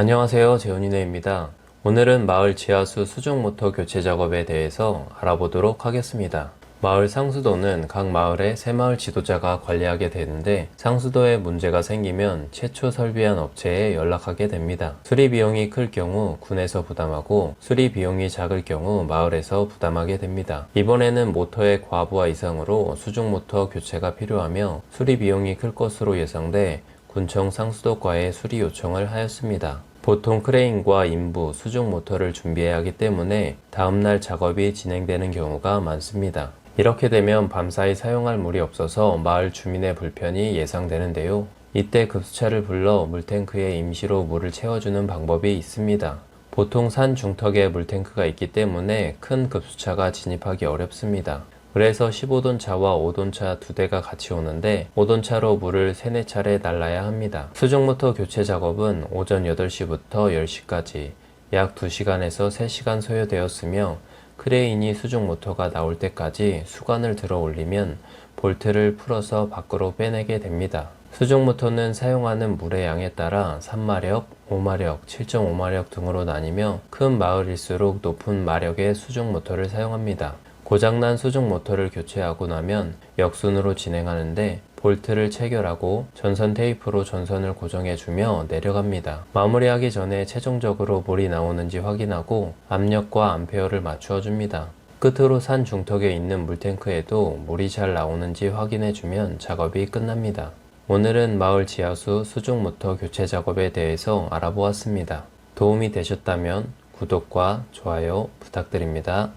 안녕하세요. 재훈이네입니다. 오늘은 마을 지하수 수중 모터 교체 작업에 대해서 알아보도록 하겠습니다. 마을 상수도는 각 마을의 새마을 지도자가 관리하게 되는데 상수도에 문제가 생기면 최초 설비한 업체에 연락하게 됩니다. 수리 비용이 클 경우 군에서 부담하고 수리 비용이 작을 경우 마을에서 부담하게 됩니다. 이번에는 모터의 과부하 이상으로 수중 모터 교체가 필요하며 수리 비용이 클 것으로 예상돼 군청 상수도과에 수리 요청을 하였습니다. 보통 크레인과 인부, 수중 모터를 준비해야 하기 때문에 다음날 작업이 진행되는 경우가 많습니다. 이렇게 되면 밤사이 사용할 물이 없어서 마을 주민의 불편이 예상되는데요. 이때 급수차를 불러 물탱크에 임시로 물을 채워주는 방법이 있습니다. 보통 산 중턱에 물탱크가 있기 때문에 큰 급수차가 진입하기 어렵습니다. 그래서 15돈 차와 5돈 차 두 대가 같이 오는데 5돈 차로 물을 3, 4차례 날라야 합니다. 수중모터 교체 작업은 오전 8시부터 10시까지 약 2시간에서 3시간 소요되었으며 크레인이 수중 모터가 나올 때까지 수관을 들어 올리면 볼트를 풀어서 밖으로 빼내게 됩니다. 수중 모터는 사용하는 물의 양에 따라 3마력, 5마력, 7.5마력 등으로 나뉘며 큰 마을일수록 높은 마력의 수중 모터를 사용합니다. 고장난 수중 모터를 교체하고 나면 역순으로 진행하는데 볼트를 체결하고 전선 테이프로 전선을 고정해주며 내려갑니다. 마무리하기 전에 최종적으로 물이 나오는지 확인하고 압력과 암페어를 맞추어 줍니다. 끝으로 산 중턱에 있는 물탱크에도 물이 잘 나오는지 확인해주면 작업이 끝납니다. 오늘은 마을 지하수 수중 모터 교체 작업에 대해서 알아보았습니다. 도움이 되셨다면 구독과 좋아요 부탁드립니다.